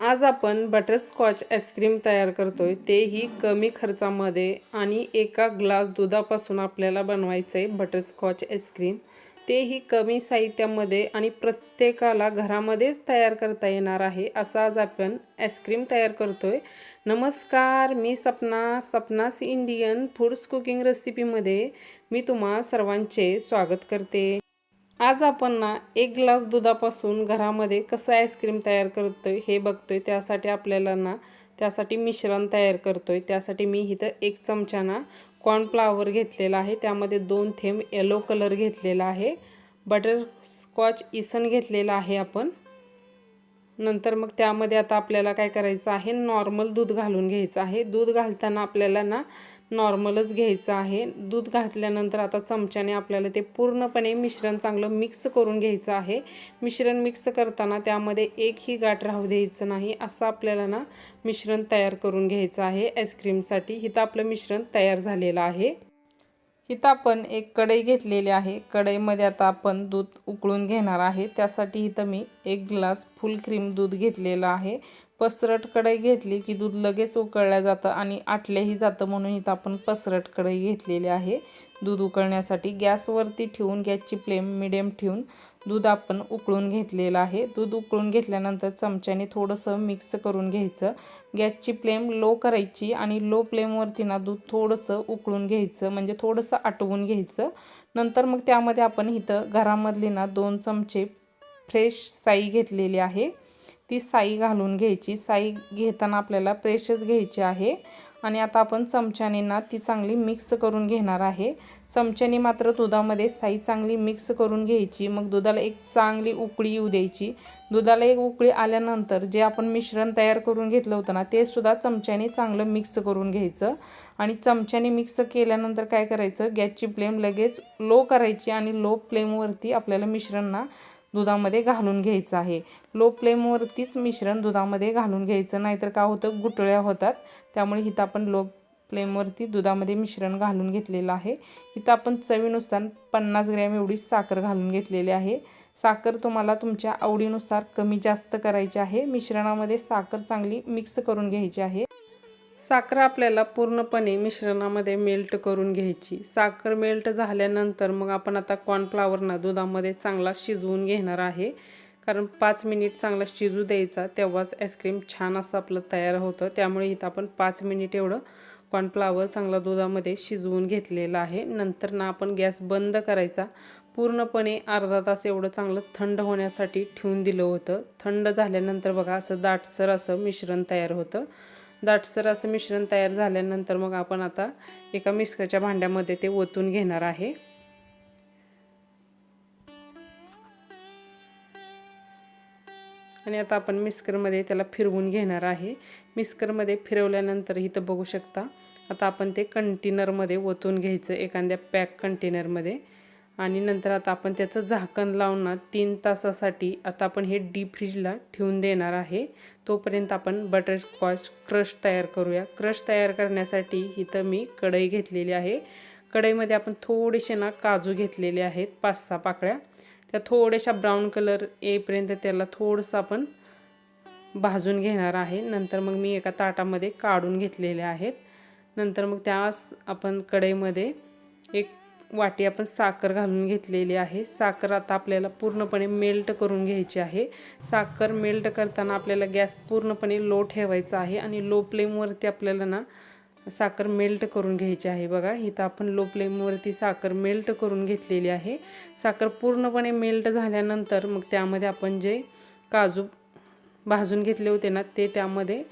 आज आपण butterscotch ice cream तयार करतो आहे तेही कमी खर्चामध्ये आणि एका ग्लास दुधापासून आपल्याला बनवायचं आहे बटरस्कॉच आईस्क्रीम तेही कमी साहित्यामध्ये आणि प्रत्येकाला घरामध्येच तयार करता येणार आहे असं आज आपण आईस्क्रीम तयार करतोय. नमस्कार मी Sapna. Sapna's Indian foods cooking रेसिपीमध्ये मी तुम्हा सर्वांचे स्वागत करते. आज आपण ना एक ग्लास दुधापासून घरामध्ये कसं आईस्क्रीम तयार करतोय हे बघतोय. त्यासाठी आपल्याला ना त्यासाठी मिश्रण तयार करतोय. त्यासाठी मी इथं एक चमचा ना कॉर्नफ्लावर घेतलेला आहे. त्यामध्ये दोन थेंब येलो कलर घेतलेला आहे. बटर स्कॉच इसन घेतलेला आहे आपण. नंतर मग त्यामध्ये आता आपल्याला काय करायचं आहे? नॉर्मल दूध घालून घ्यायचं आहे. दूध घालताना आपल्याला ना नॉर्मलच घ्यायचं आहे. दूध घातल्यानंतर आता चमच्याने आपल्याला ते पूर्णपणे मिश्रण चांगलं मिक्स करून घ्यायचं आहे. मिश्रण मिक्स करताना त्यामध्ये एकही गाठ राहू द्यायचं नाही असं आपल्याला ना मिश्रण तयार करून घ्यायचं आहे. आईस्क्रीमसाठी इथं आपलं मिश्रण तयार झालेलं आहे. इथं आपण एक कढई घेतलेली आहे. कढईमध्ये आता आपण दूध उकळून घेणार आहे. त्यासाठी इथं मी एक ग्लास फुल क्रीम दूध घेतलेलं आहे. पसरट कढई घेतली की दूध लगेच उकळलं जातं आणि आटल्याही जातं म्हणून इथं आपण पसरट कढई घेतलेली आहे. दूध उकळण्यासाठी गॅसवरती ठेवून गॅसची फ्लेम मिडियम ठेवून दूध आपण उकळून घेतलेलं आहे. दूध उकळून घेतल्यानंतर चमच्याने थोडंसं मिक्स करून घ्यायचं. गॅसची फ्लेम लो करायची आणि लो फ्लेमवरती ना दूध थोडंसं उकळून घ्यायचं म्हणजे थोडंसं आटवून घ्यायचं. नंतर मग त्यामध्ये आपण इथं घरामधली ना दोन चमचे फ्रेश साई घेतलेली आहे. ती साई घालून घ्यायची. साई घेताना आपल्याला प्रेशच घ्यायची आहे. आणि आता आपण चमच्याने ना ती चांगली मिक्स करून घेणार आहे. चमच्याने मात्र दुधामध्ये साई चांगली मिक्स करून घ्यायची. मग दुधाला एक चांगली उकळी येऊ द्यायची. दुधाला एक उकळी आल्यानंतर जे आपण मिश्रण तयार करून घेतलं होतं ना ते सुद्धा चमच्याने चांगलं मिक्स करून घ्यायचं. आणि चमच्याने मिक्स केल्यानंतर काय करायचं? गॅसची फ्लेम लगेच लो करायची आणि लो फ्लेमवरती आपल्याला मिश्रण ना दुधामध्ये घालून घ्यायचं आहे. लो फ्लेमवरतीच मिश्रण दुधामध्ये घालून घ्यायचं. नाहीतर काय होतं? गुटळ्या होतात. त्यामुळे इथं आपण लो फ्लेमवरती दुधामध्ये मिश्रण घालून घेतलेलं आहे. इथं आपण चवीनुसार पन्नास ग्रॅम एवढी साखर घालून घेतलेली आहे. साखर तुम्हाला तुमच्या आवडीनुसार कमी जास्त करायची आहे. मिश्रणामध्ये साखर चांगली मिक्स करून घ्यायची आहे. साखर आपल्याला पूर्णपणे मिश्रणामध्ये मेल्ट करून घ्यायची. साखर मेल्ट झाल्यानंतर मग आपण आता कॉर्नफ्लावरना दुधामध्ये चांगला शिजवून घेणार आहे. कारण पाच मिनिट चांगला शिजू द्यायचा तेव्हाच आईस्क्रीम छान असं आपलं तयार होतं. त्यामुळे इथं आपण पाच मिनिट एवढं कॉर्नफ्लावर चांगला दुधामध्ये शिजवून घेतलेलं आहे. नंतर ना आपण गॅस बंद करायचा. पूर्णपणे अर्धा तास एवढं चांगलं थंड होण्यासाठी ठेवून दिलं होतं. थंड झाल्यानंतर बघा असं दाटसर असं मिश्रण तयार होतं. दाटसर असं मिश्रण तयार झाल्यानंतर मग आपण आता एका मिस्करच्या भांड्यामध्ये ते ओतून घेणार आहे. आणि आता आपण मिस्करमध्ये त्याला फिरवून घेणार आहे. मिस्करमध्ये फिरवल्यानंतर इथं बघू शकता आता आपण ते कंटेनरमध्ये ओतून घ्यायचं एखाद्या पॅक कंटेनरमध्ये. आणि नंतर आता आपण त्याचं झाकण लावून तीन तासासाठी आता आपण हे डीप फ्रीजला ठेवून देणार आहे. तोपर्यंत आपण बटरस्कॉच क्रश तयार करूया. क्रश तयार करण्यासाठी इथं मी कढई घेतलेली आहे. कढईमध्ये आपण थोडेसे ना काजू घेतलेले आहेत पाच सहा पाकळ्या. त्या थोड्याशा ब्राऊन कलर येईपर्यंत त्याला थोडंसं आपण भाजून घेणार आहे. नंतर मग मी एका ताटामध्ये काढून घेतलेले आहेत. नंतर मग त्या आपण कढईमध्ये एक वाटी आपण साखर घालून घेतलेली आहे. साखर आता आपल्याला पूर्णपणे मेल्ट करून घ्यायची आहे. साखर मेल्ट करताना आपल्याला गॅस पूर्णपणे लो ठेवायचा आहे आणि लो फ्लेमवरती आपल्याला ना साखर मेल्ट करून घ्यायची आहे. बघा इथं आपण लो फ्लेमवरती साखर मेल्ट करून घेतलेली आहे. साखर पूर्णपणे मेल्ट झाल्यानंतर मग त्यामध्ये आपण जे काजू भाजून घेतले होते ना ते त्यामध्ये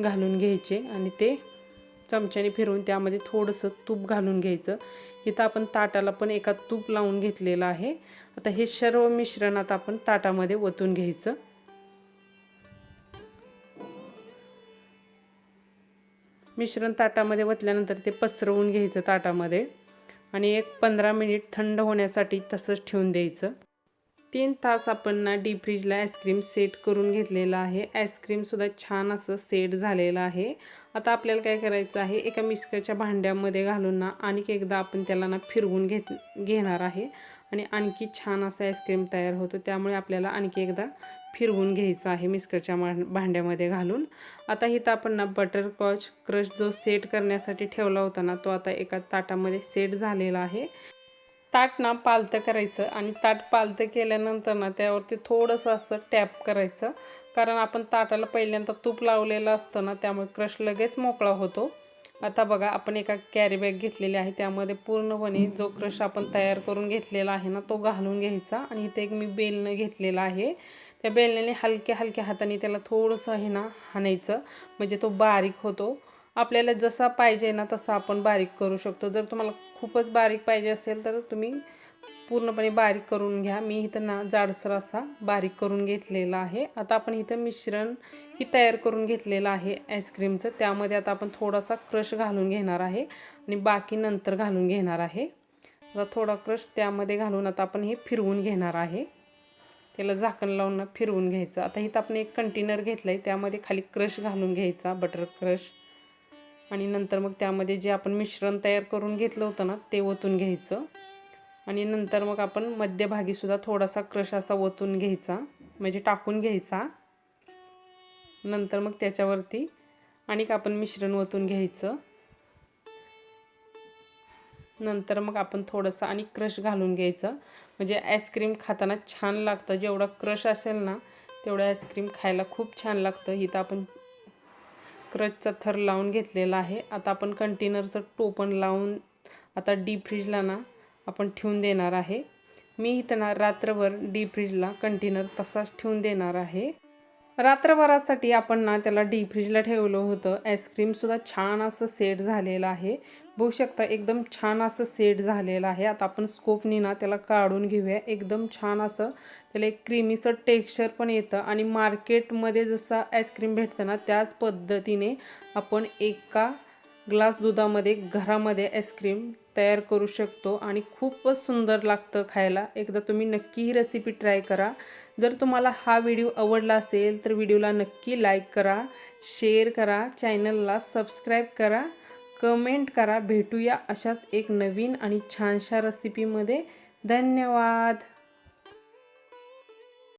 घालून घ्यायचे आणि ते चमच्याने फिरवून त्यामध्ये थोडंसं तूप घालून घ्यायचं. इथं आपण ताटाला पण एका तूप लावून घेतलेलं आहे. आता हे सर्व मिश्रण आता आपण ताटामध्ये ओतून घ्यायचं. मिश्रण ताटामध्ये ओतल्यानंतर ते पसरवून घ्यायचं ताटामध्ये. आणि एक पंधरा मिनिट थंड होण्यासाठी तसंच ठेवून द्यायचं. तीन तास आपण ना डीप फ्रीजला आईस्क्रीम सेट करून घेतलेलं आहे. आईस्क्रीमसुद्धा छान असं सेट झालेलं आहे. आता आपल्याला काय करायचं आहे? एका मिस्करच्या भांड्यामध्ये घालून ना आणखी एकदा आपण त्याला ना फिरवून घेत घेणार आहे. आणि आणखी छान असं आईस्क्रीम तयार होतं. त्यामुळे आपल्याला आणखी एकदा फिरवून घ्यायचं आहे मिस्करच्या भांड्यामध्ये घालून. आता इथं आपण ना बटरकॉच क्रश जो सेट करण्यासाठी ठेवला होता ना तो आता एका ताटामध्ये सेट झालेला आहे. ताट ना पालतं करायचं आणि ताट पालतं केल्यानंतर ना त्यावरती थोडंसं असं टॅप करायचं. कारण आपण ताटाला पहिल्यांदा तूप लावलेलं असतं ना त्यामुळे क्रश लगेच मोकळा होतो. आता बघा आपण एका कॅरी बॅग घेतलेली आहे. त्यामध्ये पूर्णपणे जो क्रश आपण तयार करून घेतलेला आहे ना तो घालून घ्यायचा. आणि इथे एक मी बेलनं घेतलेलं आहे. त्या बेलण्याने हलक्या हलक्या हाताने त्याला थोडंसं हे ना हाणायचं. म्हणजे तो बारीक होतो. आपल्याला जसा पाहिजे ना तसा आपण बारीक करू शकतो. जर तुम्हाला खूपच बारीक पाहिजे असेल तर तुम्ही पूर्णपणे बारीक करून घ्या. मी इथं ना जाडसर असा बारीक करून घेतलेला आहे. आता आपण इथं मिश्रण ही तयार करून घेतलेलं आहे आईस्क्रीमचं त्यामध्ये आता आपण थोडासा क्रश घालून घेणार आहे आणि बाकी नंतर घालून घेणार आहे. आता थोडा क्रश त्यामध्ये घालून आता आपण हे फिरवून घेणार आहे. त्याला झाकण लावून फिरवून घ्यायचं. आता इथं आपण एक कंटेनर घेतलं आहे त्यामध्ये खाली क्रश घालून घ्यायचा बटर क्रश. आणि नंतर मग त्यामध्ये जे आपण मिश्रण तयार करून घेतलं होतं ना ते ओतून घ्यायचं. आणि नंतर मग आपण मध्यभागीसुद्धा थोडासा क्रश असा ओतून घ्यायचा म्हणजे टाकून घ्यायचा. नंतर मग त्याच्यावरती आणि आपण मिश्रण ओतून घ्यायचं. नंतर मग आपण थोडंसं आणि क्रश घालून घ्यायचं. म्हणजे आईस्क्रीम खाताना छान लागतं. जेवढा क्रश असेल ना तेवढं आईस्क्रीम खायला खूप छान लागतं. इथं आपण क्रचचा थर लावून घेतलेला आहे. आता आपण कंटेनरचं टोपण लावून आता डीप फ्रीजला ना आपण ठेवून देणार आहे. मी इथं ना रात्रभर डीप फ्रीजला कंटेनर तसाच ठेवून देणार आहे. रात्रभरासाठी आपण ना त्याला डीप फ्रीजला ठेवलं होतं. आईस्क्रीमसुद्धा छान असं सेट झालेलं आहे. बघू शकता एकदम छान असं सेट झालेलं आहे. आता आपण स्कोपनी ना त्याला काढून घेऊया. एकदम छान असं त्याला एक क्रीमीचं टेक्स्चर पण येतं आणि मार्केटमध्ये जसं आईस्क्रीम भेटतं ना त्याच पद्धतीने आपण एका ग्लास दुधामध्ये घरामध्ये आईस्क्रीम तयार करू शकतो आणि खूपच सुंदर लागतं खायला. एकदा तुम्ही नक्की ही रेसिपी ट्राय करा. जर तुम्हाला हा व्हिडिओ आवडला असेल तर व्हिडिओला नक्की लाईक करा शेअर करा चॅनलला सबस्क्राईब करा. कमेंट करा. भेटूया अशाच एक नवीन आणि छानशा रेसिपीमध्ये धन्यवाद.